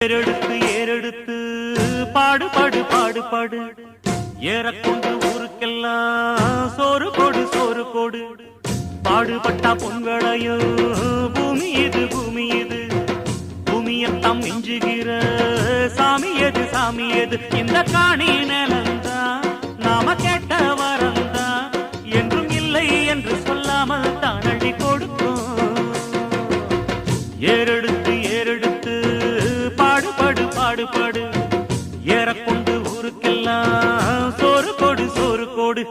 ஏறெடுத்து ஏறெடுத்து பாடுபாடு பாடுபாடு ஏறக்கொண்டு ஊருக்கெல்லாம் சோறு கொடு சோறு கொடு பாடுபட்டா பொன்வளையும் பூமி இது பூமி இது பூமியத்தாம் மிஞ்சுகிற சாமி எது சாமி எது? இந்த காணி நிலந்தா நாம கேட்ட வரந்தா என்றும் இல்லை என்று சொல்லாமல் தான் அள்ளி கொடுக்கும் ஏறெடுத்து ஏறெடுத்து பாடுபாடு. ஏறக்கொண்டு ஊருக்கெல்லாம் சோறு கோடு சோறு கோடு